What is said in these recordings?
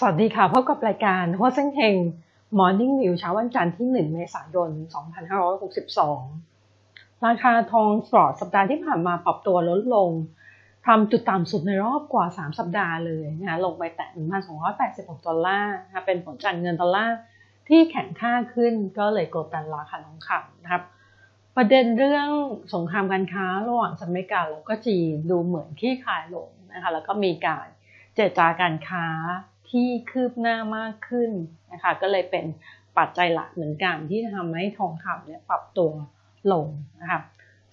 สวัสดีค่ะพบกับรายการหัวเส้นเฮง Morning View เช้าวันจันทร์ที่ 1 เมษายน 2562 ราคาทองสปอร์ตสัปดาห์ที่ผ่านมาปรับตัวลดลงทำจุดต่ำสุดในรอบกว่า 3 สัปดาห์เลยนะลงไปแตะ1,286 ดอลลาร์นะเป็นผลจากเงินดอลลาร์ที่แข็งค่าขึ้นก็เลยกดดันราคาทองคำนะครับ ประเด็นเรื่องสงครามการค้าระหว่างสหรัฐอเมริกาแล้วก็จีนดูเหมือนขี้คายลงนะคะแล้วก็มีการเจรจาการค้า ที่คืบหน้ามากขึ้นนะคะก็เลยเป็นปัจจัยหลักเหมือนกันที่ทำให้ทองคำเนี่ยปรับตัวลงนะคะ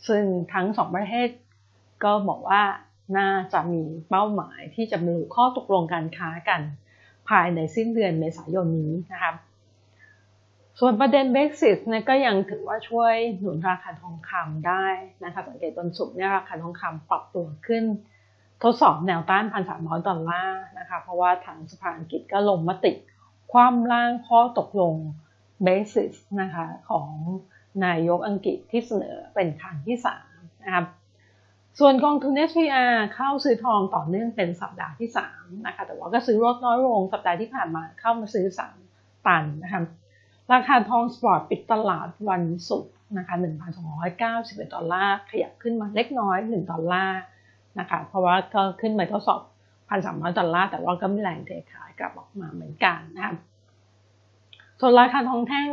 ซึ่งทั้งสองประเทศก็บอกว่าน่าจะมีเป้าหมายที่จะมีข้อตกลงการค้ากันภายในสิ้นเดือนเมษายนนี้นะคะส่วนประเด็นเบ x ซิสเนี่ยก็ยังถือว่าช่วยหนุนราคาทองคำได้นะคะสังเกตต้นสุดเนี่ยราคาทองคำปรับตัวขึ้น ทดสอบแนวต้านพันสามร้อยดอลลาร์นะคะ เพราะว่าทางสภาอังกฤษก็ลงมติความร่างข้อตกลงเบสิสนะคะของนายกอังกฤษที่เสนอเป็นครั้งที่สามนะครับส่วนกองทุน SPR เข้าซื้อทองต่อเนื่องเป็นสัปดาห์ที่3นะคะแต่ว่าก็ซื้อลดน้อยลงสัปดาห์ที่ผ่านมาเข้ามาซื้อ 3 ตันนะคะราคาทองสปอร์ตปิดตลาดวันศุกร์นะคะ1,291ดอลลาร์ขยับขึ้นมาเล็กน้อย 1 ดอลลาร์ นะคะ เพราะว่าก็ขึ้นไปทดสอบพันสามร้อยดอลลาร์แต่ว่าก็ไม่แรงเทขายกลับออกมาเหมือนกันนะครับส่วนราคาทองแท่ง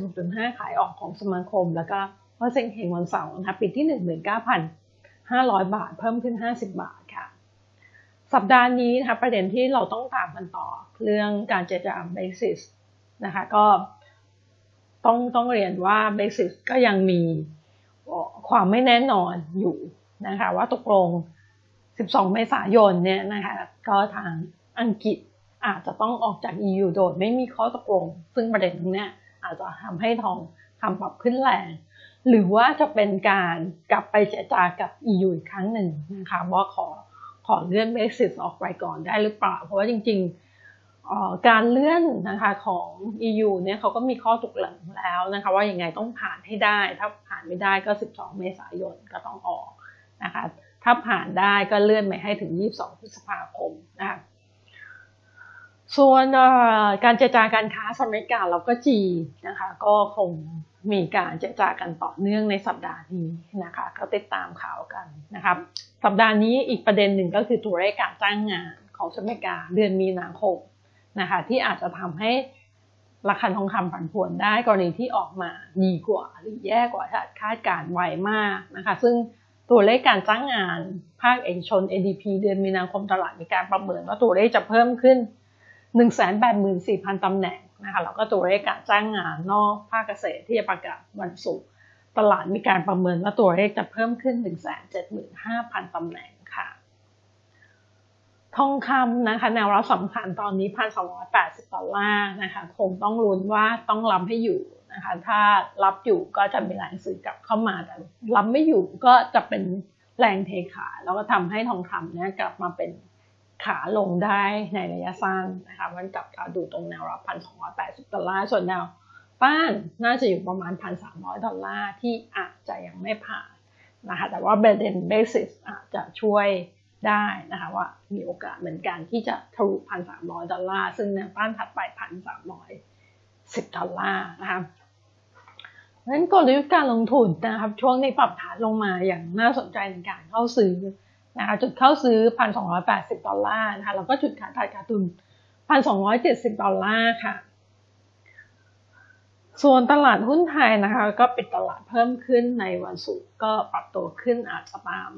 96.5 ขายออกของสมาคม แล้วก็ว่าเซ็งเฮงวันเสาร์นะคะปิดที่ 19,500 บาท เพิ่มขึ้น 50 บาทค่ะ สัปดาห์นี้นะคะประเด็นที่เราต้องตามกันต่อเรื่องการเจรจาเบสิสนะคะก็ต้องต้องเรียนว่าเบสิสก็ยังมีความไม่แน่นอนอยู่นะคะว่าตกลง 12 เมษายนเนี่ยนะคะก็ทางอังกฤษอาจจะต้องออกจาก EU โดยไม่มีข้อตกลง ซึ่งประเด็นนี้อาจจะทำให้ทองคำปรับขึ้นแรง หรือว่าจะเป็นการกลับไปเจรจากับ EU อีกครั้งหนึ่งนะคะว่าขอขอเลื่อนเบสิสออกไปก่อนได้หรือเปล่า เพราะว่าจริงๆการเลื่อนนะคะของ EU เนี่ยเขาก็มีข้อตกลงแล้วนะคะว่ายังไงต้องผ่านให้ได้ ถ้าผ่านไม่ได้ก็ 12 เมษายนก็ต้องออกนะคะ ถ้าผ่านได้ก็เลื่อนไปให้ถึง 22 พฤษภาคมนะคะส่วนการเจรจาการค้าสหรัฐอเมริกาเราก็จีนะคะ ก็คงมีการเจรจากันต่อเนื่องในสัปดาห์นี้นะคะ ก็ติดตามข่าวกันนะครับ สัปดาห์นี้อีกประเด็นหนึ่งก็คือตัวเลขการจ้างงานของสหรัฐอเมริกาเดือนมีนาคมนะคะ ที่อาจจะทำให้ราคาทองคำผันผวนได้กรณีที่ออกมาดีกว่าหรือแย่กว่าคาดการไวมากนะคะ ซึ่ง ตัวเลขการจ้างงานภาคเอกชน ADP เดือนมีนาคมตลาดมีการประเมินว่าตัวเลขจะเพิ่มขึ้น 184,000 ตำแหน่งนะคะแล้วก็ตัวเลขการจ้างงานนอกภาคเกษตรที่จะประกาศวันศุกร์ตลาดมีการประเมินว่าตัวเลขจะเพิ่มขึ้น 175,000 ตำแหน่งค่ะทองคำนะคะแนวรับสำคัญตอนนี้ 1,280 ดอลลาร์นะคะคงต้องลุ้นว่าต้องรับให้อยู่ นะคะ ถ้ารับอยู่ก็จะมีแรงซื้อกลับเข้ามา แต่รับไม่อยู่ก็จะเป็นแรงเทขายแล้วก็ทำให้ทองคำเนี่ยกลับมาเป็นขาลงได้ในระยะสั้นนะคะมันกลับมาดูตรงแนวรับพันสองร้อยแปดสิบดอลลาร์ส่วนแนวป้านน่าจะอยู่ประมาณพันสามร้อยดอลลาร์ที่อาจจะยังไม่ผ่านนะคะแต่ว่าเบรเดนเบสิสอาจจะช่วยได้นะคะว่ามีโอกาสเหมือนกันที่จะทะลุพันสามร้อยดอลลาร์ซึ่งแนวต้านถัดไปพันสามร้อยสิบดอลลาร์นะคะ นั้นกลยุทธ์การลงทุนนะครับ ช่วงนี้ปรับฐานลงมาอย่างน่าสนใจในการเข้าซื้อนะคะจุดเข้าซื้อ 1,280 ดอลลาร์นะคะแล้วก็จุดขายตลาดการทุน 1,270 ดอลลาร์ค่ะ ส่วนตลาดหุ้นไทยนะคะ ก็ปิดตลาดเพิ่มขึ้นในวันศุกร์ก็ปรับตัวขึ้นอาจจะตาม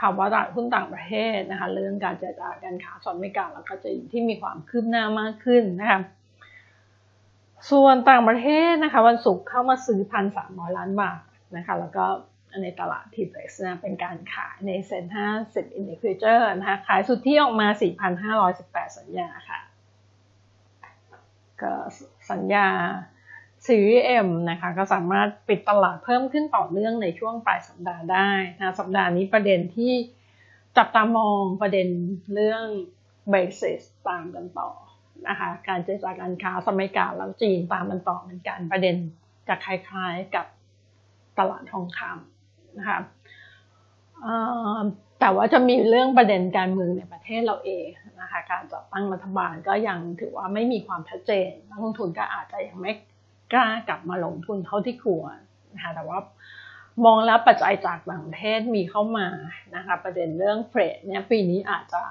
ภาวะตลาดหุ้นต่างประเทศนะคะ เรื่องการเจรจาการค้าสอนไม่กาแล้วก็จะที่มีความคืบหน้ามากขึ้นนะคะ ส่วนต่างประเทศนะคะวันศุกร์เข้ามาซื้อพันสามร้อยล้านบาทนะคะแล้วก็ในตลาดทีเฟสนะเป็นการขายในเซ็นห้าสิบอินดิเคเตอร์นะคะขายสุดที่ออกมา 4,518 สัญญาค่ะก็สัญญาซีรีส์เอ็มนะคะก็สามารถปิดตลาดเพิ่มขึ้นต่อเนื่องในช่วงปลายสัปดาห์ได้นะสัปดาห์นี้ประเด็นที่จับตามองประเด็นเรื่องเบสิสตามกันต่อ นะคะการเจรจาการค้าสมัยกาแล้วจีนตามมันต่อเหมือนกันประเด็นจะคล้ายๆกับตลาดทองคำนะคะแต่ว่าจะมีเรื่องประเด็นการเมืองในประเทศเราเองนะคะการจัดตั้งรัฐบาลก็ยังถือว่าไม่มีความชัดเจนนักลงทุนก็อาจจะยังไม่กล้ากลับมาลงทุนเท่าที่ควรนะคะแต่ว่ามองแล้วปัจจัยจากต่างประเทศมีเข้ามานะคะประเด็นเรื่องเฟรดเนี่ยปีนี้อาจจะ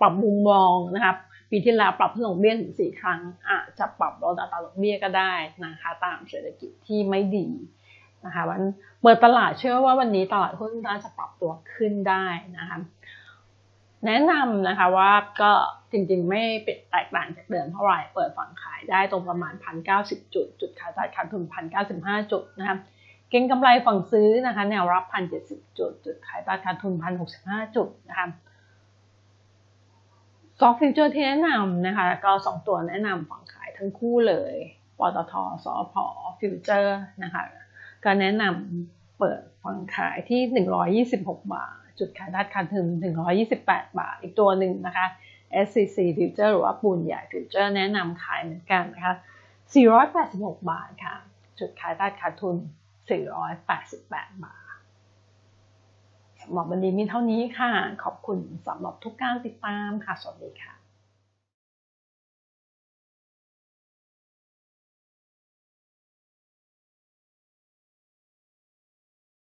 ปรับมุมมองนะครับ ปีที่แล้วปรับขึ้นลงเบี้ยถึงสี่ครั้ง อาจจะปรับลดอัตราดอกเบี้ยก็ได้นะคะตามเศรษฐกิจที่ไม่ดีนะคะวันเปิดตลาดเชื่อว่าวันนี้ตลาดหุ้นน่าจะปรับตัวขึ้นได้นะคะแนะนำนะคะว่าก็จริงๆไม่ป็นแตกต่างจากเดิมเท่าไหร่เปิดฝั่งขายได้ตรงประมาณ 1,090 จุด จุดขายตลาดขาดทุน 1,095 จุดนะคะเก็งกำไรฝั่งซื้อนะคะแนวรับ 1,070 จุด จุดขายตลาดขาดทุน 1,065 จุดนะคะ ซอฟฟิวเจอร์ที่แนะนำนะคะก็สองตัวแนะนำฝั่งขายทั้งคู่เลยปตทสอพอฟิวเจอร์นะคะก็แนะนำเปิดฝั่งขายที่ 126 บาท จุดขายด้านคันถึง 128 บาท อีกตัวหนึ่งนะคะ SCC Future หรือว่าปูนใหญ่ Future แนะนำขายเหมือนกันนะคะ 486 บาทค่ะ จุดขายด้านขาดทุน 488 บาท หมอบันดีมีเท่านี้ค่ะ ขอบคุณสำหรับทุกการติดตามค่ะ สวัสดีค่ะ